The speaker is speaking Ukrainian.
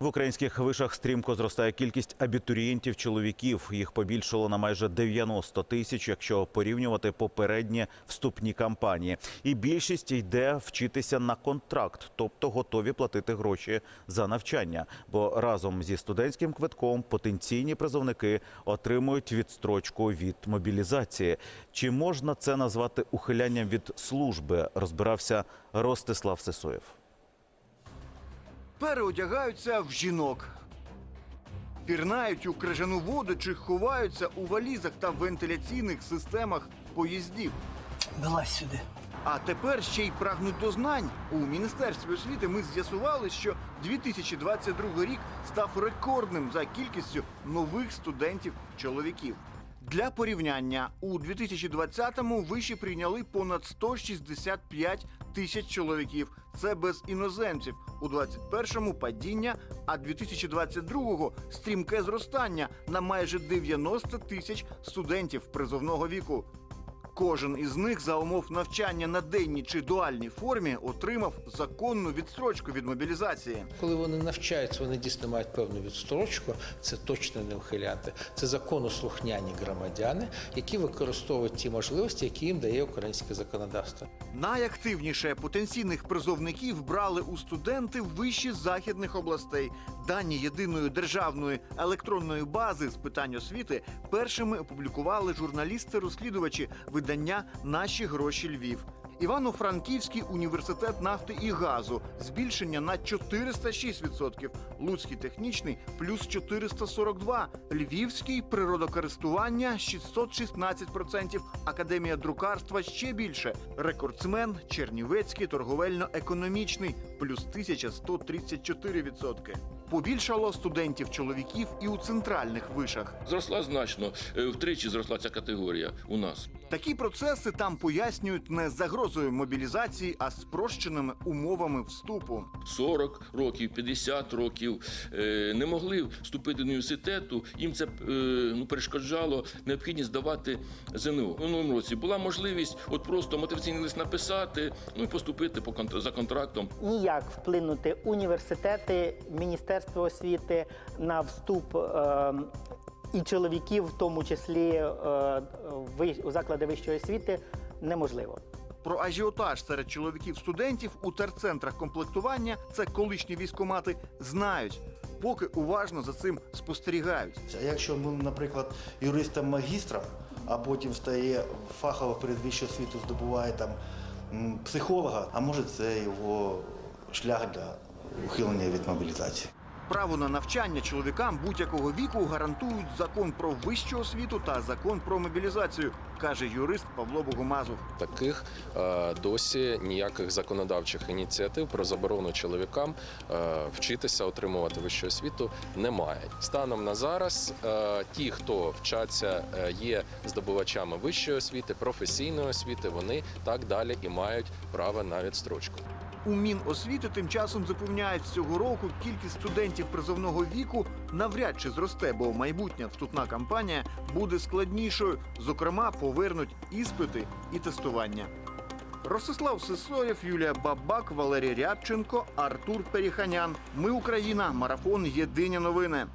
В українських вишах стрімко зростає кількість абітурієнтів чоловіків. Їх побільшало на майже 90 тисяч, якщо порівнювати попередні вступні кампанії. І більшість йде вчитися на контракт, тобто готові платити гроші за навчання. Бо разом зі студентським квитком потенційні призовники отримують відстрочку від мобілізації. Чи можна це назвати ухилянням від служби? Розбирався Ростислав Сисоєв. Переодягаються в жінок. Пірнають у крижану воду чи ховаються у валізах та вентиляційних системах поїздів. Вилазь сюди. А тепер ще й прагнуть до знань. У міністерстві освіти ми з'ясували, що 2022 рік став рекордним за кількістю нових студентів-чоловіків. Для порівняння у 2020-му виші прийняли понад 165 тисяч чоловіків. Це без іноземців. У 21-му падіння, а 2022-го стрімке зростання на майже 90 тисяч студентів призовного віку. Кожен із них за умов навчання на денній чи дуальній формі отримав законну відстрочку від мобілізації. Коли вони навчаються, вони дійсно мають певну відстрочку. Це точно не ухиляти. Це законослухняні громадяни, які використовують ті можливості, які їм дає українське законодавство. Найактивніше потенційних призовників брали у студенти вищі західних областей. Дані єдиної державної електронної бази з питань освіти першими опублікували журналісти-розслідувачі видання Наші гроші Львів. Івано-Франківський університет нафти і газу збільшення на 406%, Луцький технічний плюс 442, Львівський природокористування 616%, Академія друкарства ще більше, рекордсмен Чернівецький торговельно-економічний плюс 1134%. Побільшало студентів чоловіків і у центральних вишах. Зросла значно, е, втричі зросла ця категорія у нас. Такі процеси там пояснюють не загрозою мобілізації, а спрощеними умовами вступу. 40 років, 50 років е, не могли вступити до університету. Їм це е, ну, перешкоджало необхідність здавати ЗНО. У минулому році була можливість от просто мотиваційний лист написати, ну і поступити по контр- за контрактом. Ніяк вплинути університети, Міністерство освіти на вступ е, і чоловіків, в тому числі е, ви- у заклади вищої освіти, неможливо. Про ажіотаж серед чоловіків-студентів у терцентрах комплектування це колишні військомати знають, поки уважно за цим спостерігають. А якщо, ну, наприклад, юристом-магістром, а потім стає фахово перед вищою освітою, здобуває там психолога, а може це його шлях для ухилення від мобілізації. Право на навчання чоловікам будь-якого віку гарантують закон про вищу освіту та закон про мобілізацію, каже юрист Павло Богомазов. Таких е, досі ніяких законодавчих ініціатив про заборону чоловікам е, вчитися отримувати вищу освіту немає. Станом на зараз е, ті, хто вчаться, є здобувачами вищої освіти, професійної освіти, вони так далі і мають право на відстрочку. У Міносвіти тим часом запевняють, цього року кількість студентів призовного віку навряд чи зросте, бо майбутня вступна кампанія буде складнішою. Зокрема, повернуть іспити і тестування. Ростислав Сисоєв, Юлія Бабак, Валерій Рябченко, Артур Періханян. Ми Україна. Марафон. Єдині новини.